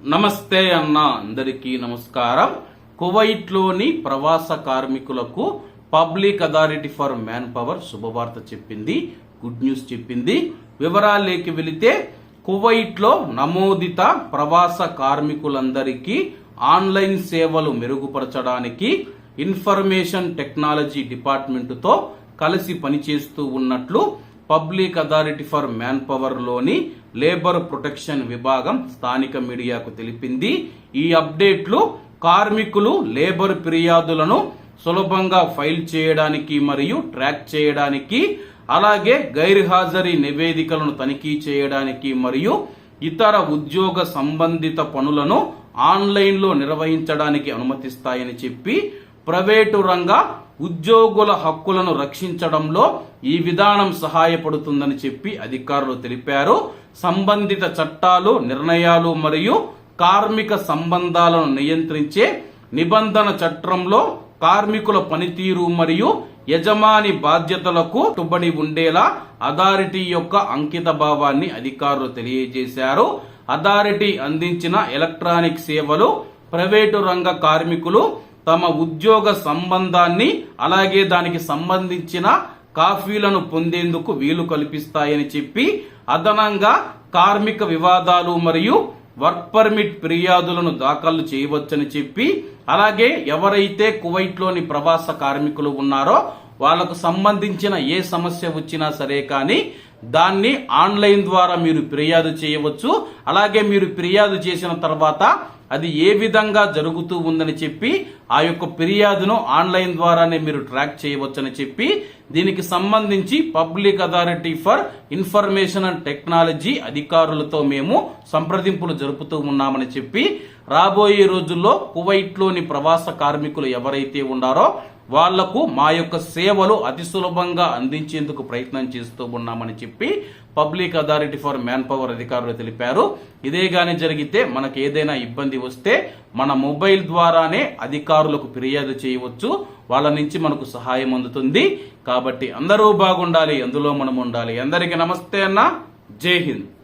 నమస్తే అన్న అందరికీ నమస్కారం. కువైట్లోని ప్రవాస కార్మికులకు public authority for manpower శుభవార్త చెప్పింది గుడ్ న్యూస్ చెప్పింది. వివరాలేకి వెళితే కువైట్లో నమోదిత ప్రవాస కార్మికులందరికీ ఆన్లైన్ సేవలు మెరుగుపరచడానికి ఇన్ఫర్మేషన్ టెక్నాలజీ డిపార్ట్మెంటుతో కలిసి పనిచేస్తూ ఉన్నట్లు పబ్లిక్ అథారిటీ ఫర్ మ్యాన్ పవర్లోని లేబర్ ప్రొటెక్షన్ విభాగం స్థానిక మీడియాకు తెలిపింది. ఈ అప్డేట్లు కార్మికులు లేబర్ ఫిర్యాదులను సులభంగా ఫైల్ చేయడానికి మరియు ట్రాక్ చేయడానికి అలాగే గైర్హాజరీ నివేదికలను తనిఖీ చేయడానికి మరియు ఇతర ఉద్యోగ సంబంధిత పనులను ఆన్లైన్లో నిర్వహించడానికి అనుమతిస్తాయని చెప్పి ప్రైవేటు రంగ ఉద్యోగుల హక్కులను రక్షించడంలో ఈ విధానం సహాయపడుతుందని చెప్పి అధికారులు తెలిపారు. సంబంధిత చట్టాలు నిర్ణయాలు మరియు కార్మిక సంబంధాలను నియంత్రించే నిబంధన చట్టంలో కార్మికుల పనితీరు మరియు యజమాని బాధ్యతలకు కట్టుబడి ఉండేలా అథారిటీ యొక్క అంకిత భావాన్ని అధికారులు తెలియజేశారు. అథారిటీ అందించిన ఎలక్ట్రానిక్ సేవలు ప్రైవేటు రంగ కార్మికులు తమ ఉద్యోగ సంబంధాన్ని అలాగే దానికి సంబంధించిన కాఫీలను పొందేందుకు వీలు కల్పిస్తాయని చెప్పి అదనంగా కార్మిక వివాదాలు మరియు వర్క్ పర్మిట్ ఫిర్యాదులను దాఖలు చేయవచ్చని చెప్పి అలాగే ఎవరైతే కువైట్లోని ప్రవాస కార్మికులు ఉన్నారో వాళ్ళకు సంబంధించిన ఏ సమస్య వచ్చినా సరే కానీ దాన్ని ఆన్లైన్ ద్వారా మీరు ఫిర్యాదు చేయవచ్చు. అలాగే మీరు ఫిర్యాదు చేసిన తర్వాత అది ఏ విధంగా జరుగుతూ ఉందని చెప్పి ఆ యొక్క ఫిర్యాదును ఆన్లైన్ ద్వారానే మీరు ట్రాక్ చేయవచ్చని చెప్పి దీనికి సంబంధించి public authority for information and technology అధికారులతో మేము సంప్రదింపులు జరుపుతూ ఉన్నామని చెప్పి రాబోయే రోజుల్లో కువైట్లోని ప్రవాస కార్మికులు ఎవరైతే ఉన్నారో వాళ్ళకు మా యొక్క సేవలు అతి సులభంగా అందించేందుకు ప్రయత్నం చేస్తూ ఉన్నామని చెప్పి public authority for manpower అధికారులు తెలిపారు. ఇదే గాని జరిగితే మనకు ఏదైనా ఇబ్బంది వస్తే మన మొబైల్ ద్వారానే అధికారులకు ఫిర్యాదు చేయవచ్చు. వాళ్ళ నుంచి మనకు సహాయం అందుతుంది. కాబట్టి అందరూ బాగుండాలి అందులో మనం ఉండాలి అందరికీ నమస్తే అన్న. జై హింద్.